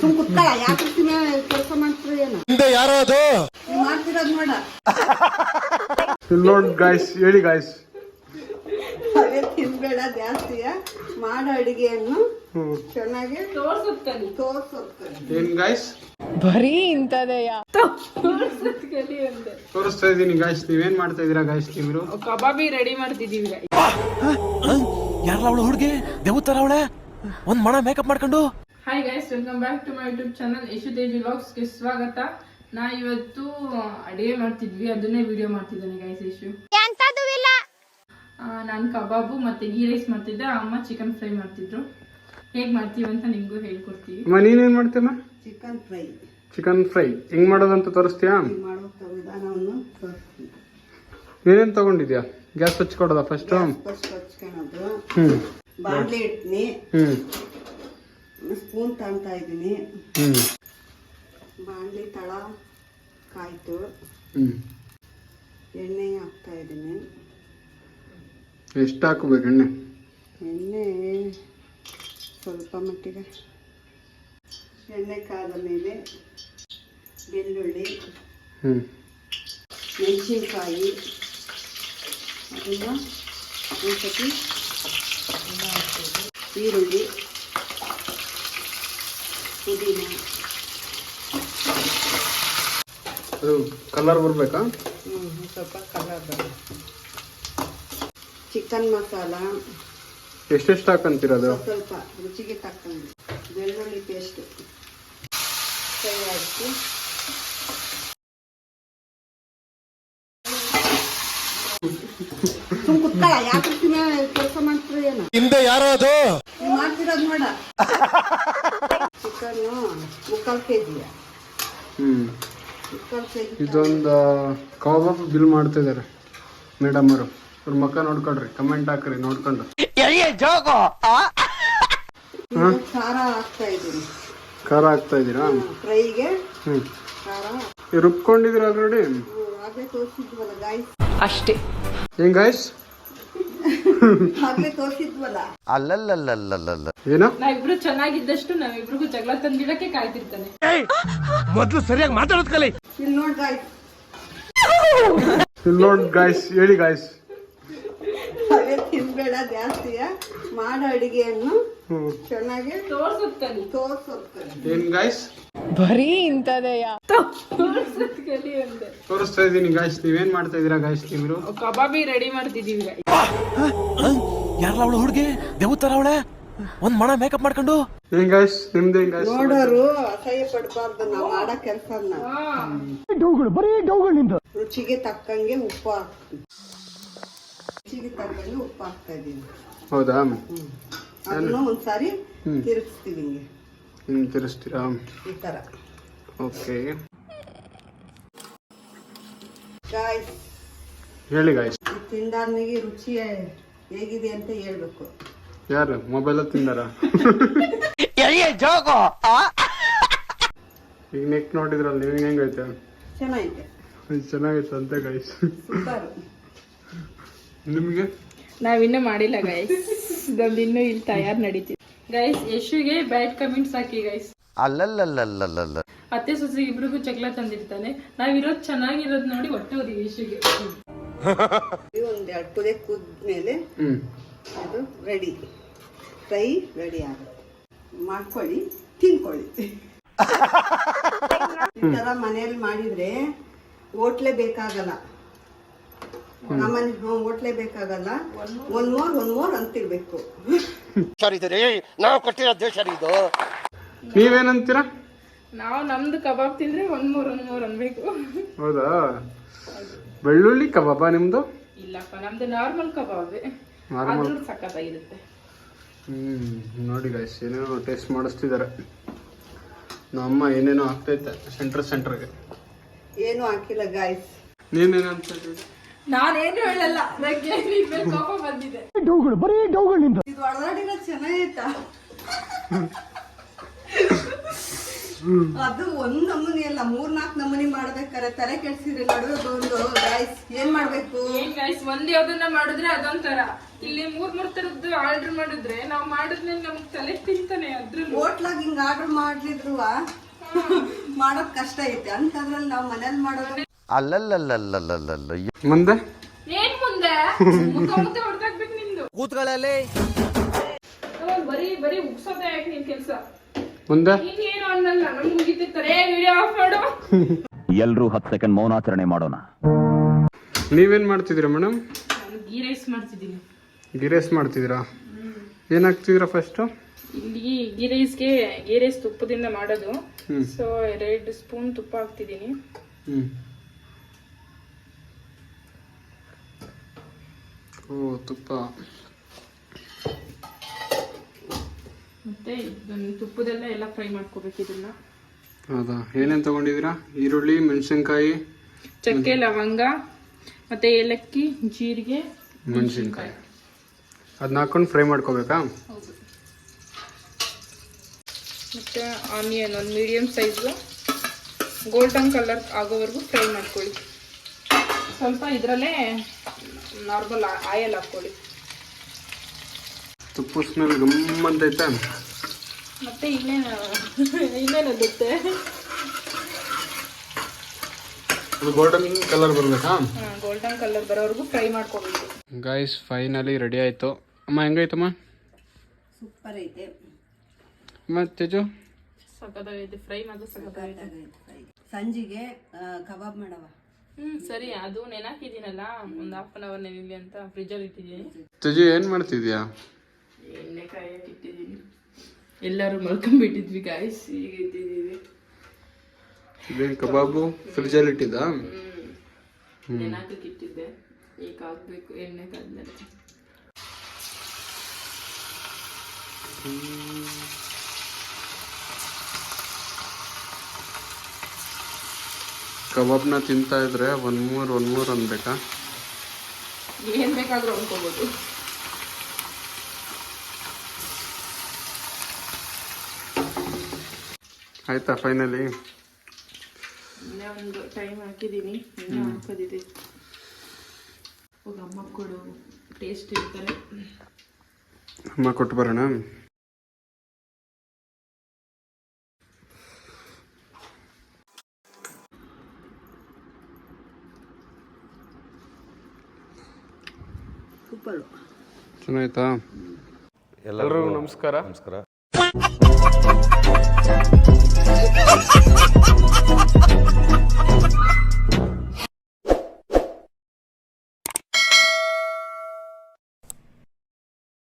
ಸುಮ್ ಕುತ್ಕೊಳ್ಳ ಯಾಕೆ ಕೆಲಸ ಮಾಡ್ತೀರಿ ಏನು ಹಿಂದೆ ಯಾರೋ ಅದು ನೀವ್ ಮಾಡ್ತಿರೋದ್ ನೋಡ ಇಲ್ಲಿ ನೋಡಿ ಗಾಯ್ಸ್ ಹೇಳಿ ಗಾಯ್ಸ್ ತಿನ್ಬೇಡ ಜಾಸ್ತಿಯ ಮಾಡೋ ಅಡಿಗೆಯನ್ನು ಚೆನ್ನಾಗಿ ಏನ್ ಗಾಯ್ಸ್ ಬರೀ ಇಂಥದೆಯ ತೋರಿಸ್ತಾ ಇದೀನಿ ಗಾಯ್ಸ್ ನೀವೇನ್ ಮಾಡ್ತಾ ಇದೀರಾ ಗಾಯ್ಸ್ ನೀವು ಕಬಾಬಿ ರೆಡಿ ಮಾಡ್ತಿದೀವಿ ಯಾರಲ್ಲ ಅವಳು ಹುಡುಗಿ? ದೇವತರ ಅವಳೆ? ಒಂದ್ ಮಣ ಮೇಕಪ್ ಮಾಡ್ಕೊಂಡು? Hi guys welcome back to my YouTube channel Yashu Teji ಗೆ ಸ್ವಾಗತ. ನಾ ಇವತ್ತು ಅಡಿಗೆ ಮಾಡ್ತಿದ್ವಿ ಅದನ್ನೇ ವಿಡಿಯೋ ಮಾಡ್ತಿದ್ದೇನೆ ಗೈಸ್ ಯಶು ನಾನು ಕಬಾಬು ಮತ್ತೆ ಗೀ ರೈಸ್ ಮಾಡ್ತಿದ್ದೆ ಅಮ್ಮ ಚಿಕನ್ ಫ್ರೈ ಮಾಡ್ತಿದ್ರು. ಹೇಗ್ ಮಾಡ್ತೀವಿ ಅಂತ ನಿಮಗೂ ಹೇಳ್ಕೊಡ್ತೀವಿ. ನೀನೇನ್ ಮಾಡ್ತೀಯಮ್ಮ ಚಿಕನ್ ಫ್ರೈ ಚಿಕನ್ ಫ್ರೈ ಹೆಂಗ್ ಮಾಡೋದಂತ ತೋರಿಸ್ತೀಯಾ? ಮಾಡೋ ವಿಧಾನವನ್ನು ತೋರಿಸ್ತೀನಿ. ಏನೇನ್ ತಗೊಂಡಿದ್ಯಾ? ಗ್ಯಾಸ್ ಹಚ್ಕೊಡೋದಾ ಫಸ್ಟ್ ಹ್ಮ್. ಬಾಣಲೆ ಇಡ್ತೀನಿ ಹ್ಮ್. ಸ್ಪೂನ್ ತಗೊತಾ ಇದ್ದೀನಿ. ಬಾಣಲಿ ತಳ ಕಾಯ್ತು. ಹ್ಮ್. ಎಣ್ಣೆ ಹಾಕ್ತಾ ಇದ್ದೀನಿ. ಎಷ್ಟು ಹಾಕಬೇಕು ಎಣ್ಣೆ? ಎಣ್ಣೆ ಸ್ವಲ್ಪ ಮಟ್ಟಿಗೆ. ಎಣ್ಣೆ ಕಾದ ಮೇಲೆ ಬೆಳ್ಳುಳ್ಳಿ ಮೆಣಸಿನ್ಕಾಯಿ ಅದನ್ನು ಒಂದ್ಸತಿ ಈರುಳ್ಳಿ ಪುದೀನ ಅದು ಕಲರ್ ಬರಬೇಕಾ? ಹ್ಞೂ ಸ್ವಲ್ಪ ಕಲರ್ ಬರುತ್ತೆ ಚಿಕನ್ ಮಸಾಲ. ಎಷ್ಟೆಷ್ಟು ಹಾಕಂತೀರದು ಸ್ವಲ್ಪ ಸ್ವಲ್ಪ ರುಚಿಗೆ ತಕ್ಕಂಗೆ. ಬೆಳ್ಳುಳ್ಳಿ ಪೇಸ್ಟ್. ಕೈ ಹಾಕಿ ಸುಮ್ ಯಾಕೆ ಕೆಲಸ ಮಾಡ್ತೀರಿ ಏನು. ಹಿಂದೆ ಯಾರೋ ಅದು? ಮಾಡ್ತಿರೋದು ಮಾಡ್ತಿರೋದ್ ನೋಡ. ಚಿಕನ್ನು ಮುಕ್ಕಾಲು ಕೆ ಜಿಯ ಹ್ಮ್. ಮುಕ್ಕಾಲು ಕೆ ಜಿ ಇದೊಂದು ಕಬಾಬ್ ಬಿಲ್ ಮಾಡ್ತಾ ಇದಾರೆ ಮೇಡಮ್ ಅವರು. ಅವ್ರ ಮಕ್ಕ ನೋಡ್ಕೊಳ್ರಿ ಕಮೆಂಟ್ ಹಾಕ್ರಿ ನೋಡ್ಕೊಂಡು. ಖಾರ ಹಾಕ್ತಾ ಇದ್ದೀನಿ. ಖಾರ ಹಾಕ್ತಾ ಇದೀರಾ ಫ್ರೈಗೆ ಹ್ಮ್. ಖಾರ. ಈ ರುಬ್ಕೊಂಡಿದ್ದೀರಾ ಆಲ್ರೆಡಿ ಹ್ಮ್, ತೋರಿಸಿದ್ವಲ್ಲ ಗಾಯ್ಸ್ ಅಷ್ಟೇ. ಹೆಂಗ್ ಗಾಯ್ಸ್ ಅಲ್ಲಲ್ಲಲ್ಲಲ್ಲಲ್ಲ ಏನ? ನಾವಿಬ್ರು ಚೆನ್ನಾಗಿದ್ದಷ್ಟು ನಾವಿಬ್ರಿಗೂ ಜಗಳ ತಂದಿಡಕ್ಕೆ ಕಾಯ್ತಿರ್ತಾನೆ. ಮೊದ್ಲು ಸರಿಯಾಗಿ ಮಾತಾಡೋದ್ ಕಲಿ. ಇಲ್ಲಿ ನೋಡ್ ಗಾಯ್ಸ್ ಇಲ್ಲಿ ನೋಡ್ ಗಾಯ್ಸ್ ಹೇಳಿ ಗಾಯ್ಸ್ ತಿನ್ಬೇಡ ಜಾಸ್ತಿಯ ಮಾಡೋ ಅಡಿಗೆಯನ್ನು. ಹ್ಮ್ ಚೆನ್ನಾಗಿ ತೋರ್ಸುತ್ತೇನೆ. ತೋರ್ಸುತ್ತೇನೆ. ಏನ್ ಗಾಯ್ಸ್ ಬರೀ ಇಂಥದೆಯ? ತೋರಿಸ್ತಾ ಇದೀನಿ ಗಾಯ್ಸ್ ನೀವೇನ್ ಮಾಡ್ತಾ ಇದೀರಾ ಗಾಯ್ಸ್ ನೀವು ಕಬಾಬಿ ರೆಡಿ ಮಾಡ್ತಿದೀವಿ ಯಾರಲ್ಲ ಅವಳು ಹುಡುಗಿ? ದೇವತರ ಅವಳೆ? ಒಂದ್ ಮಣ ಮೇಕಪ್ ಮಾಡ್ಕೊಂಡು? ಹೆಂಗ್ ಗಾಯ್ಸ್ ನಿಮ್ದು ಹೆಂಗ್ ಗಾಯ್ಸ್ ನೋಡೋರು ಅಸಹ್ಯ ಪಡಬಾರ್ದು ನಾವು ಮಾಡೋ ಕೆಲ್ಸನ. ರುಚಿಗೆ ತಕ್ಕಂಗೆ ಉಪ್ಪು ಹಾಕ್ತೀನಿ ರುಚಿಗೆ ತಕ್ಕಂಗೆ ಉಪ್ಪು ಹಾಕ್ತಾ ಇದ್ದೀನಿ ಹೌದಾ ಅದನ್ನು ಒಂದ್ಸಾರಿ ಹ್ಮ್. ತಿರುಗಿಸ್ತೀವಿ ಹಿಂಗೆ ಹಿಂಗ್ ತಿರ್ಸ್ತೀರಾ ಈ ತರ. ಓಕೆ. ಗಾಯ್ಸ್ ಹೇಳಿ ಗಾಯ್ಸ್ ತಿಂದಾದ್ಮೇಲೆ ರುಚಿ ಹೇಗಿದೆ ಅಂತ ಹೇಳ್ಬೇಕು. ಯಾರು? ಮೊಬೈಲ್ ತಿಂದಾರ? ಈಗ ನೆಕ್ ನೋಡಿದ್ರಲ್ಲ ನಿಮ್ಗೆ ಹೆಂಗೈತೆ? ಚೆನ್ನಾಗೈತೆ ಇದು ಚೆನ್ನಾಗೈತೆ ಅಂತ ಗಾಯ್ಸ್ ಸೂಪರ್. ನಿಮ್ಗೆ? ನಾವಿನ್ನೂ ಮಾಡಿಲ್ಲ ಗೈಸ್ ಇದೊಂದು ಇನ್ನೂ ಇಲ್ಲಿ ತಯಾರು ನಡೀತಿದೆ ಗೈಸ್ ಯಶುಗೆ ಬ್ಯಾಡ್ ಕಮೆಂಟ್ಸ್ ಹಾಕಿ ಗೈಸ್ ಅಲ್ಲಲ್ಲಲ್ಲಲ್ಲಲ್ಲ. ಅತ್ತೆ ಸೊಸೆ ಇಬ್ರಿಗೂ ಚಕ್ಲ ತಂದಿರ್ತಾನೆ. ನಾವಿರೋದು ಚೆನ್ನಾಗಿರೋದ್ ನೋಡಿ ಹೊಟ್ಟೆ ಹೋದಿವಿ ಯಶುಗೆ ಒಂದು ಎರಡು ಕುದಿ ಕುದ್ಮೇಲೆ ಹ್ಮ್. ಅದು ರೆಡಿ ಫ್ರೈ ರೆಡಿ ಆಗುತ್ತೆ. ಮಾಡ್ಕೊಳ್ಳಿ ತಿನ್ಕೊಳ್ಳಿ. ಈ ಥರ ಮನೆಯಲ್ಲಿ ಮಾಡಿದ್ರೆ ಓಟ್ಲೆ ಬೇಕಾಗಲ್ಲ. ನಮ್ಮನೆ ಹ್ಞೂ ಓಟ್ಲೆ ಬೇಕಾಗಲ್ಲ. ಒಂದ್ ಮೋರ್ ಒಂದ್ ಮೋರ್ ಅಂತಿರ್ಬೇಕು. ನೀವೇನಂತೀರಾ? ನಾವು ನಮ್ದು ಕಬಾಬ್ ತಿಂದ್ರೆ ಒಂದ್ ಮೂರ್ ಒಂದ್ ಮೂರ್ ಅನ್ಬೇಕು. ಹೌದಾ? ಬೆಳ್ಳುಳ್ಳಿ ಕಬಾಬ ನಿಮ್ದು? ಇಲ್ಲಪ್ಪ ನಮ್ದು ನಾರ್ಮಲ್ ಕಬಾಬ್. ನಾರ್ಮಲ್. ಸಖತ್ತಾಗಿರುತ್ತೆ. ಹ್ಮ್ ನೋಡಿ ಗಾಯ್ಸ್ ಏನೇನೋ ಟೇಸ್ಟ್ ಮಾಡಿಸ್ತಿದ್ದಾರೆ ನಮ್ಮ ಏನೇನೋ ಆಗ್ತೈತೆ ಸೆಂಟ್ರ್ ಸೆಂಟ್ರ್ಗೆ ಏನು ಹಾಕಿಲ್ಲ ಗಾಯ್ಸ್ ನೀನೇನಂತ? ನಾನೇನು ಹೇಳಲ್ಲ. ನಂಗೆ ನಿನ್ ಮೇಲೆ ಕೋಪ ಬಂದಿದೆ. ಇದು ಒಳಗಡೆ ಚೆನ್ನಾಗೈತಾ ಅದು ಒಂದ್ ನಮೂನಿ ಅಲ್ಲ ಮೂರ್ ನಾಲ್ಕು ನಮೂನಿ ಮಾಡ್ಬೇಕಾರೆ ತಲೆ ಕೆಡ್ಸಿದ್ರೆ ನಡುವೆ ಒಂದು ಗೈಸ್ ಏನ್ ಮಾಡ್ಬೇಕು? ಏನ್ ಗೈಸ್ ಒಂದ್ ಯಾವ್ದನ್ನ ಮಾಡಿದ್ರೆ ಅದೊಂಥರ. ಇಲ್ಲಿ ಮೂರ್ ಮೂರ್ ತರದ್ದು ಆರ್ಡರ್ ಮಾಡಿದ್ರೆ ನಾವ್ ಮಾಡಿದ್ಮೇಲೆ ನಮ್ಗ್ ತಲೆ ತಿಂತಾನೆ ಅದ್ರಲ್ಲಿ. ಹೋಟ್ಲಾಗ ಹಿಂಗ್ ಆರ್ಡರ್ ಮಾಡ್ಲಿದ್ರು ಮಾಡೋದ್ ಕಷ್ಟ ಐತೆ. ಅಂತದ್ರಲ್ಲಿ ನಾವ್ ಮನೇಲಿ ಮಾಡೋದು ಅಲ್ಲಲ್ಲಲ್ಲಲ್ಲಲ್ಲಲ್ಲ ಮುಂದೆ? ಏನ್ ಮುಂದೆ? ಮುಖ ಮುಖ ಹೊಡ್ದಾಕ್ಬೇಕು ನಿಂದು. ಕೂತ್ಕೊಳ್ಳಲ್ಲಿ ಅವಾಗ ಬರೀ ಬರೀ ಉಗ್ಸೋದೇ ಯಾಕೆ ನಿನ್ ಕೆಲ್ಸ? ಮುಂದೆ? ನೀನ್ ಏನು ಅನ್ನಲ್ಲ ನಮ್ಗೆ ಮುಗಿತಿರ್ತಾರೆ ವಿಡಿಯೋ ಆಫ್ ಮಾಡು. ಎಲ್ರೂ ಹತ್ತು ಸೆಕೆಂಡ್ ಮೌನಾಚರಣೆ ಮಾಡೋಣ. ನೀವೇನ್ ಮಾಡ್ತಿದ್ದೀರಾ ಮೇಡಮ್? ನಾನು ಗೀ ರೈಸ್ ಮಾಡ್ತಿದ್ದೀನಿ. ಗಿರೇಸ್ ಮಾಡ್ತಿದ್ದೀರಾ? ಏನ್ ಹಾಕ್ತಿದ್ದೀರಾ ಫಸ್ಟು ಇಲ್ಲಿ ಗೀ ರೈಸ್ಗೆ ಗೀ ರೈಸ್ ತುಪ್ಪದಿಂದ ಮಾಡೋದು. ಸೊ ಎರಡು ಸ್ಪೂನ್ ತುಪ್ಪ ಹಾಕ್ತಿದ್ದೀನಿ ಹ್ಮ್ ಓ ತುಪ್ಪ. ಮತ್ತೆ ತುಪ್ಪದಲ್ಲ ಎಲ್ಲ ಫ್ರೈ ಮಾಡ್ಕೋಬೇಕು ಇದನ್ನ. ಹೌದಾ? ಏನೇನು ತಗೊಂಡಿದ್ದೀರಾ? ಈರುಳ್ಳಿ ಮೆಣಸಿನ್ಕಾಯಿ ಚಕ್ಕೆ ಲವಂಗ ಮತ್ತೆ ಏಲಕ್ಕಿ ಜೀರಿಗೆ ಮೆಣಸಿನ್ಕಾಯಿ. ಅದನ್ನ ಹಾಕೊಂಡು ಫ್ರೈ ಮಾಡ್ಕೋಬೇಕಾ? ಮತ್ತೆ ಆನಿಯನ್ ಒಂದು ಮೀಡಿಯಂ ಸೈಜು ಗೋಲ್ಡನ್ ಕಲರ್ ಆಗೋವರೆಗೂ ಫ್ರೈ ಮಾಡ್ಕೊಳ್ಳಿ. ಸ್ವಲ್ಪ ಇದರಲ್ಲೇ ನಾರ್ಮಲ್ ಆಯಲ್ ಹಾಕ್ಕೊಳ್ಳಿ. ತುಪ್ಪ ಸ್ಮೆಲ್ ಗಮ್ಮಂತೈತ ಮತ್ತೆ ಇನ್ನೇನು ಇನ್ನೇನು ಅದುತ್ತೆ ಅದು ಗೋಲ್ಡನ್ ಕಲರ್ ಬರಬೇಕಾ? ಗೋಲ್ಡನ್ ಕಲರ್ ಬರೋವರೆಗೂ ಫ್ರೈ ಮಾಡ್ಕೊಬೇಕು. ಗಾಯ್ಸ್ ಫೈನಲಿ ರೆಡಿ ಆಯಿತು. ಅಮ್ಮ ಹೆಂಗಾಯ್ತಮ್ಮ ಸೂಪರ್ ಐತೆ ಅಮ್ಮ ತೇಜು? ಸಖತ್ತಾಗೈತೆ ಫ್ರೈ ಮಾತ್ರ ಸಖತ್ತಾಗೈತೆ. ಸಂಜಿಗೆ ಕಬಾಬ್ ಮಾಡವ ಹ್ಮ್. ಸರಿ ಅದು ನೆನಾಕಿದ್ದೀನಲ್ಲ ಒಂದು ಹಾಫ್ ಅನ್ ಅವರ್ ನೆನಿಲಿ ಅಂತ ಫ್ರಿಜ್ಜಲ್ಲಿ ಇಟ್ಟಿದ್ದೀನಿ. ತೇಜು ಏನು ಮಾಡ್ತಿದ್ಯಾ? ಎಣ್ಣೆ ಕಾಯಕ್ಕೆ ಇಟ್ಟಿದ್ದೀನಿ. ಎಲ್ಲರೂ ಮಲ್ಕೊಂಡ್ಬಿಟ್ಟಿದ್ವಿ ಗಾಯ್ಸ್ ಈಗ ಇಟ್ಟಿದ್ದೀವಿ. ಇದೇನ್ ಕಬಾಬು? ಫ್ರಿಜ್ಜಲ್ಲಿ ಇಟ್ಟಿದ್ದಾ? ಹ್ಮ್. ನೆನಾಕಕ್ಕೆ ಇಟ್ಟಿದ್ದೆ. ಈಗ ಹಾಕ್ಬೇಕು ಎಣ್ಣೆ ಕಾದ್ಮೇಲೆ. ಕಬಾಬ್ನ ತಿಂತಾ ಇದ್ರೆ ಒಂದು ಮೂರು ಒಂದು ಮೂರು ಅನ್ಬೇಕಾ? ಏನ್ ಬೇಕಾದ್ರೂ ಅನ್ಕೋಬಹುದು ಆಯ್ತಾ ಫೈನಲಿ ಒಂದು ಟೈಮ್ ಹಾಕಿದ್ದೀನಿ ಇನ್ನೂ ಹಾಕೋದಿದೆ. ಹೋಗ ಅಮ್ಮ ಕೊಡು ಟೇಸ್ಟ್ ಇರ್ತಾರೆ. ಅಮ್ಮ ಕೊಟ್ಟು ಬರೋಣ? ದರ್ಶನ ಆಯ್ತಾ? ಎಲ್ಲರಿಗೂ ನಮಸ್ಕಾರ. ನಮಸ್ಕಾರ.